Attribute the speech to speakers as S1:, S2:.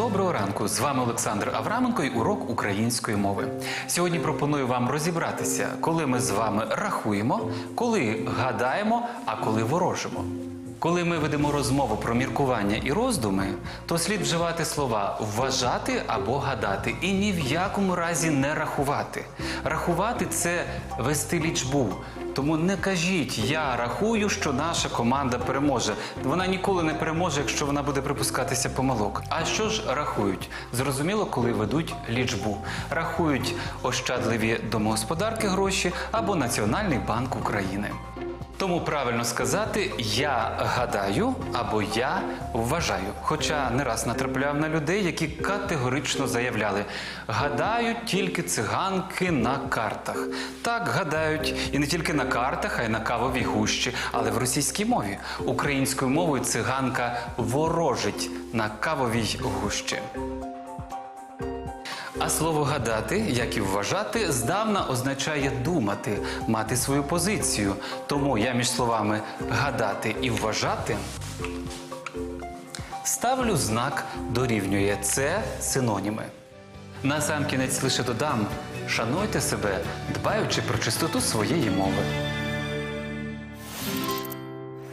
S1: Доброго ранку! З вами Олександр Авраменко і урок української мови. Сьогодні пропоную вам розібратися, коли ми з вами рахуємо, коли гадаємо, а коли ворожимо. Коли ми ведемо розмову про міркування і роздуми, то слід вживати слова вважати або гадати, і ні в якому разі не рахувати. Рахувати це вести лічбу. Тому не кажіть, я рахую, що наша команда переможе. Вона ніколи не переможе, якщо вона буде припускатися помилок. А що ж рахують? Зрозуміло, коли ведуть лічбу. Рахують ощадливі домогосподарки гроші або Національний банк України. Тому правильно сказати я гадаю або я вважаю. Хоча не раз натрапляв на людей, які категорично заявляли: гадають тільки циганки на картах. Так гадають і не тільки на картах, а й на кавовій гущі, але в російській мові. Українською мовою циганка ворожить на кавовій гущі. А слово гадати, як і вважати, здавна означає думати, мати свою позицію. Тому я між словами гадати і вважати ставлю знак дорівнює. Це синоніми. Насамкінець лише додам: шануйте себе, дбаючи про чистоту своєї мови.